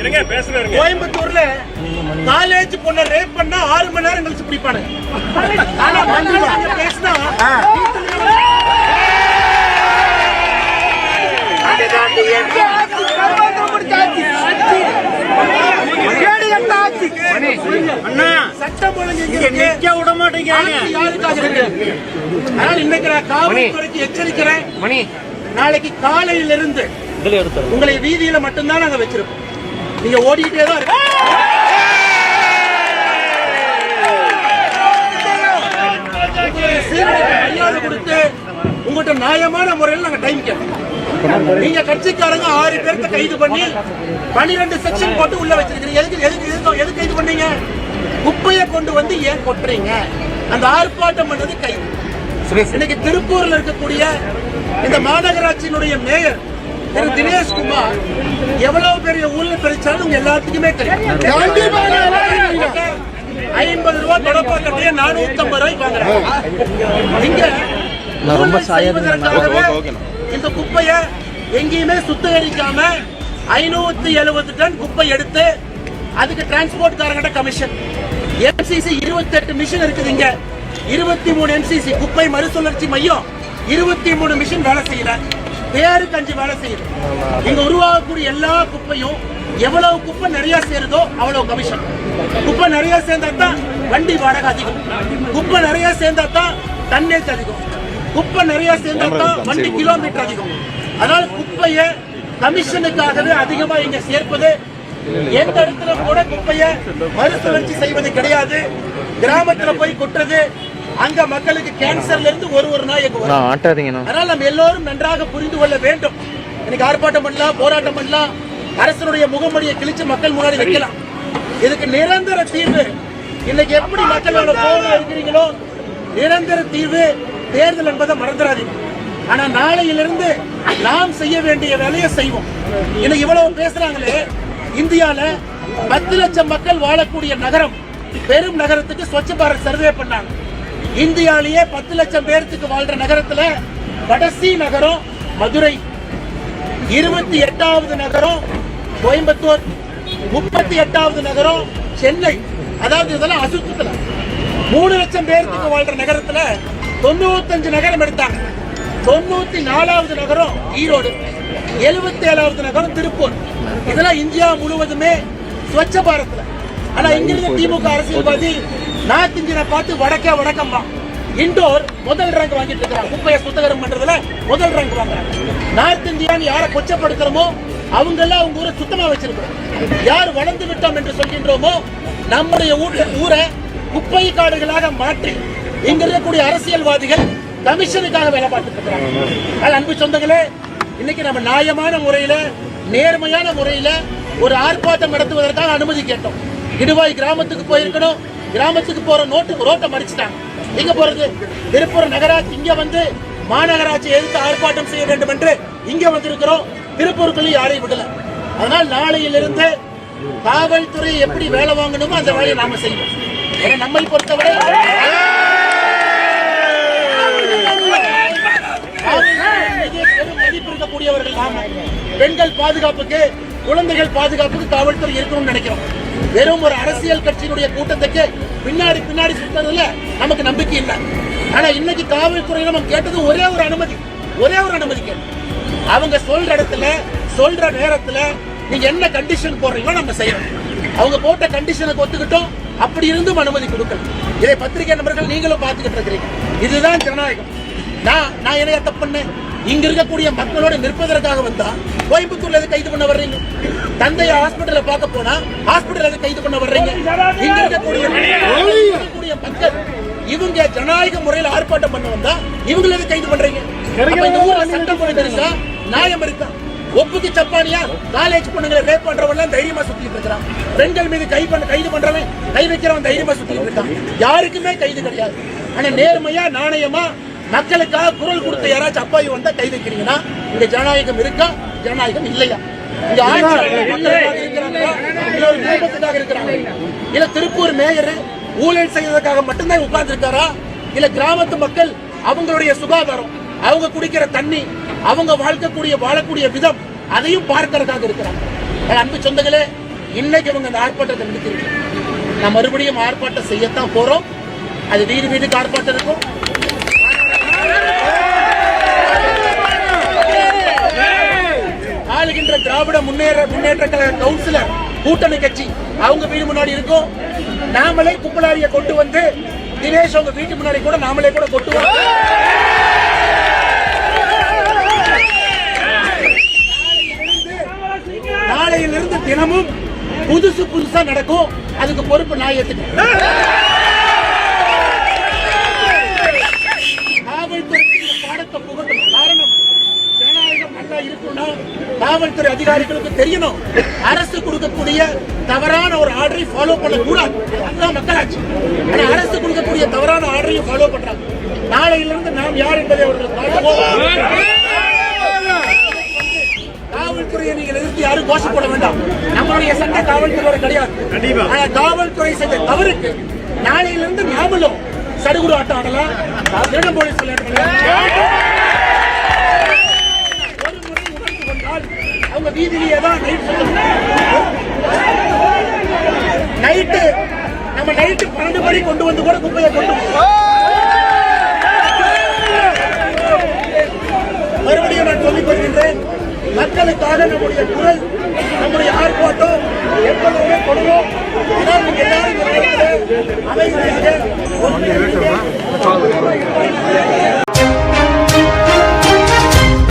இருங்க பேசுறேன் இருங்க. கோயம்புத்தூர்ல காலேஜ் பொண்ண ரேப் பண்ணா ஆறு மணி நேரம் கழிச்சு பிடிப்பானுங்க ஆனா மந்திரி பேசினா சட்டம் ஒழுங்கு விட? அதனால இன்னைக்கு நான் காவல்துறைக்கு எச்சரிக்கிறேன். மணி. நாளைக்கு காலையில இருந்து உங்களை வீதியில மட்டும்தான் நாங்க வச்சிருப்போம். நீங்க ஓடிக்கிட்டே தான் இருக்கு மரியாதை கொடுத்து உங்கள்கிட்ட நியாயமான முறையில் நாங்க டைம் கேட்போம். நீங்க கட்சிக்காரங்க ஆறு பேர்த்த கைது பண்ணி பனிரெண்டு செக்ஷன் போட்டு உள்ள வச்சிருக்கீங்க எதுக்கு எதுக்கு எதுக்கு எதுக்கு கைது பண்ணீங்க? குப்பையை கொண்டு வந்து ஏன் கொட்டுறீங்க? அந்த ஆர்ப்பாட்டம் பண்ணது கைது. இன்னைக்கு திருப்பூர்ல இருக்கக்கூடிய இந்த மாநகராட்சியினுடைய மேயர் திரு தினேஷ்குமார் எவ்வளவு பெரிய ஊழல் பிரிச்சாலும் உங்க எல்லாத்துக்குமே தெரியும். ஐம்பது ரூபாய் தொடப்பா கட்டிய நானூத்தி ஐம்பது ரூபாய்க்கு வாங்குறாங்க. இங்க ரொம்ப இந்த குப்பைய எங்கேயுமே சுத்திகரிக்காம ஐநூத்தி எழுபது டன் குப்பை எடுத்து அதுக்கு டிரான்ஸ்போர்ட் காரங்கிட்ட கமிஷன் எம்சிசி இருபத்தி எட்டு மிஷின் இருக்குது இங்க. இருபத்தி மூணு எம்சிசி குப்பை மறுசுழற்சி மையம் இருபத்தி மூணு மிஷின் வேலை செய்யல பேருக்கு அஞ்சு வேலை செய்யுது. இங்க உருவாகக்கூடிய எல்லா குப்பையும் எவ்வளவு குப்பை நிறைய சேருதோ அவ்வளவு கமிஷன். குப்பை நிறைய சேர்ந்தா தான் வண்டி வாடகை அதிகம். குப்பை நிறைய சேர்ந்தா தான் தண்ணீர் அதிகம். குப்பை நிறைய சேர்ந்தா தான் வண்டி கிலோமீட்டர் அதிகம். அதனால குப்பையை கமிஷனுக்காகவே அதிகமா இங்க சேர்ப்பது எந்த இடத்துல கூட குப்பைய மறுசுழற்சி செய்வது கிடையாது. கிராமத்துல போய் கொட்டுறது அங்க மக்களுக்கு கேன்சர்ல இருந்து ஒரு ஒரு நாய் எங்க வரும். அதனால் நம்ம எல்லோரும் நன்றாக புரிந்து கொள்ள வேண்டும். இன்னைக்கு ஆர்ப்பாட்டம் பண்ணலாம் போராட்டம் பண்ணலாம். அரசனுடைய முகமடியை கிழிச்சு மக்கள் முன்னாடி வைக்கலாம். இதுக்கு நிரந்தர தீர்வு. இன்னைக்கு எப்படி மக்களோட கோவம் இருக்கிறீங்களோ நிரந்தர தீர்வு தேர்தல் என்பதை மறந்துடாதீங்க. ஆனா நாளையிலிருந்து நாம் செய்ய வேண்டிய வேலையை செய்வோம். இன்னைக்கு இவ்வளவு பேசுறாங்களே இந்தியால பத்து லட்சம் மக்கள் வாழக்கூடிய நகரம் பெரும் நகரத்துக்கு ஸ்வச்ச பாரத் சர்வே பண்ணாங்க. இந்தியாலேயே பத்து லட்சம் பேர்த்துக்கு வாழ்ற நகரத்துல கடைசி நகரம் மதுரை. இருபத்தி எட்டாவது நகரம் கோயம்புத்தூர். முப்பத்தி எட்டாவது நகரம் சென்னை. அதாவது இதெல்லாம் அசுத்தத்துல. மூணு லட்சம் பேர்த்துக்கு வாழ்ற நகரத்துல தொண்ணூத்தஞ்சு நகரம் எடுத்தாங்க. தொண்ணூத்தி நாலாவது நகரம் ஈரோடு. எழுபத்தி ஏழாவது நகரம் திருப்பூர். இதெல்லாம் இந்தியா முழுவதுமே ஸ்வச்ச பாரத்ல. ஆனா இங்கிருந்து திமுக அரசியல்வாதி நார்த் இந்தியனை பார்த்து வடக்கே வடக்கம்பா இண்டோர் முதல் ரேங்க் வாங்கிட்டு இருக்காங்க குப்பையை சுத்தகரம் பண்றதுல முதல் ரேங்க் வாங்குறாங்க. நார்த் இந்தியான்னு யாரை கொச்சப்படுத்துறோமோ அவங்க எல்லாம் அவங்க ஊரை சுத்தமா வச்சிருக்கிறோம் யார் வளர்ந்து விட்டோம் என்று சொல்கின்றோமோ நம்முடைய ஊரை குப்பை காடுகளாக மாற்றி இங்க இருக்கக்கூடிய அரசியல்வாதிகள் கமிஷனுக்காக வேலை பார்த்துட்டு இருக்கிறாங்க. அன்பு சொந்தங்களே இன்னைக்கு நம்ம நியாயமான முறையில நேர்மையான முறையில ஒரு ஆர்ப்பாட்டம் நடத்துவதற்காக அனுமதி கேட்டோம். இடுவாய் கிராமத்துக்கு போயிருக்கணும். கிராமத்துக்கு போற நோட்டு ரோட்டை மறிச்சிட்டாங்க எங்க போறது? திருப்பூர் நகராட்சி இங்க வந்து மாநகராட்சி எதிர்த்து ஆர்ப்பாட்டம் செய்ய வேண்டும் என்று இங்க வந்திருக்கிறோம். திருப்பூருக்குள்ளேயும் யாரையும் விடல. அதனால் நாளையிலிருந்து காவல்துறை எப்படி வேலை வாங்கணுமோ அந்த வேலையை நாம செய்வோம். ஏன்னா நம்மை பொறுத்தவரை பெரும் மதிப்பு இருக்கக்கூடியவர்கள் நாம. பெண்கள் பாதுகாப்புக்கு குழந்தைகள் பாதுகாப்புக்கு காவல்துறை இருக்கணும்னு நினைக்கிறோம். வெறும் ஒரு அரசியல் கட்சியினுடைய கூட்டத்துக்கு பின்னாடி பின்னாடி சுத்தறதுல நமக்கு நம்பிக்கை இல்லை. ஆனா இன்னைக்கு காவல்துறை நம்ம கேட்டது ஒரே ஒரு அனுமதி. ஒரே ஒரு அனுமதி கேட்டோம் அவங்க சொல்ற இடத்துல சொல்ற நேரத்துல நீங்க என்ன கண்டிஷன் போடுறீங்களோ நம்ம செய்யறோம். அவங்க போட்ட கண்டிஷனுக்கு ஒத்துக்கிட்டோம். அப்படி இருந்தும் அனுமதி கொடுக்கல. இதை பத்திரிகை நபர்கள் நீங்களும் பார்த்துக்கிட்டு இருக்கிறீங்க. இதுதான் ஜனநாயகம். நான் நான் என்ன தப்பு பண்ணேன். இங்க இருக்கக்கூடிய மக்களோட நிற்பதற்காக வந்தா கோயம்புத்தூர்ல எது கைது பண்ண வர்றீங்க? தந்தைய ஹாஸ்பிடல்ல பார்க்க போனா ஹாஸ்பிடல்ல எது கைது பண்ண வர்றீங்க? இங்க இருக்கக்கூடிய மக்கள் இவங்க ஜனநாயக முறையில் ஆர்ப்பாட்டம் பண்ண வந்தா இவங்களை எது கைது பண்றீங்க? இந்த ஊர்ல சட்டம் ஒழுங்கு இருக்கா நியாயம் இருக்கா? ஒப்புக்கு சப்பானியா? காலேஜ் பொண்ணுங்களை ரேப் பண்றவன் தைரியமா சுத்திட்டு இருக்கான் பெண்கள் மீது கை பண்ண கைது பண்றவன் கை வைக்கிறவன் தைரியமா சுத்திட்டு இருக்கான். யாருக்குமே கைது கிடையாது. ஆனா நேர்மையா நாணயமா மக்களுக்காக குரல் கொடுத்த யாராச்சும் அப்பாவி வந்தா கை வைக்கிறீங்கன்னா இங்க ஜனநாயகம் இருக்கா? ஜனநாயகம் இல்லையா? இங்க குடும்பத்துக்காக இருக்கிறாங்க இல்ல திருப்பூர் மேயர் ஊழல் செய்வதற்காக மட்டும்தான் உட்கார்ந்து இருக்காரா இல்ல கிராமத்து மக்கள் அவங்களுடைய சுகாதாரம் அவங்க குடிக்கிற தண்ணி அவங்க வாழ்க்கக்கூடிய வாழக்கூடிய விதம் அதையும் பார்க்கறதுக்காக இருக்கிறாங்க. அன்பு சொந்தங்களே இன்னைக்கு இவங்க அந்த ஆர்ப்பாட்டத்தை நிறுத்திருக்கு நான் மறுபடியும் ஆர்ப்பாட்டம் செய்யத்தான் போறோம். அது வீடு வீட்டுக்கு ஆர்ப்பாட்டம் இருக்கும். ஆளுகின்ற திராவிட முன்னேற முன்னேற்ற கழக கவுன்சிலர் கூட்டணி கட்சி அவங்க வீடு முன்னாடி இருக்கும். நாமளே குப்பலாரிய கொண்டு வந்து தினேஷ் அவங்க வீட்டு முன்னாடி கூட நாமளே கூட கொட்டுவோம். நாளையிலிருந்து தினமும் புதுசு புதுசா நடக்கும். அதுக்கு பொறுப்பு நான் ஏத்துக்கிறேன். பாடத்தை புகழ் காரணம் ஜனநாயகம் நல்லா இருக்கணும்னா காவல்துறை அதிகாரிகளுக்கு தெரியணும். அரசு கொடுக்கக்கூடிய தவறான ஒரு ஆர்டரை ஃபாலோ பண்ணக்கூடாது. அதுதான் மக்களாட்சி. ஆனா அரசு கொடுக்கக்கூடிய தவறான ஆர்டரையும் ஃபாலோ பண்றாங்க. நாளையிலிருந்து நாம் யார் என்பதை அவர்கள் காட்டுவோம் காவல்துறையை நீங்கள் எதிர்த்து யாரும் கோஷப்பட வேண்டாம். நம்மளுடைய சண்டை காவல்துறையோட கிடையாது. ஆனா காவல்துறை செஞ்ச தவறுக்கு நாளையிலிருந்து நாமளும் சடுகுடு ஆட்டம் ஆடலாம். திருடம் போலீஸ் விளையாடலாம் நைட்டு நம்ம நைட்டு பன்னெண்டு மணி கொண்டு வந்து கூட குப்பையை கொண்டு மறுபடியும் நான் சொல்லிக் கொள்கின்றேன் மக்களுக்காக நம்முடைய குரல் நம்முடைய ஆர்ப்பாட்டம் எப்பொழுதுமே கொடுவோம் ஆனால் நீங்க எல்லாரும் அமைதியாக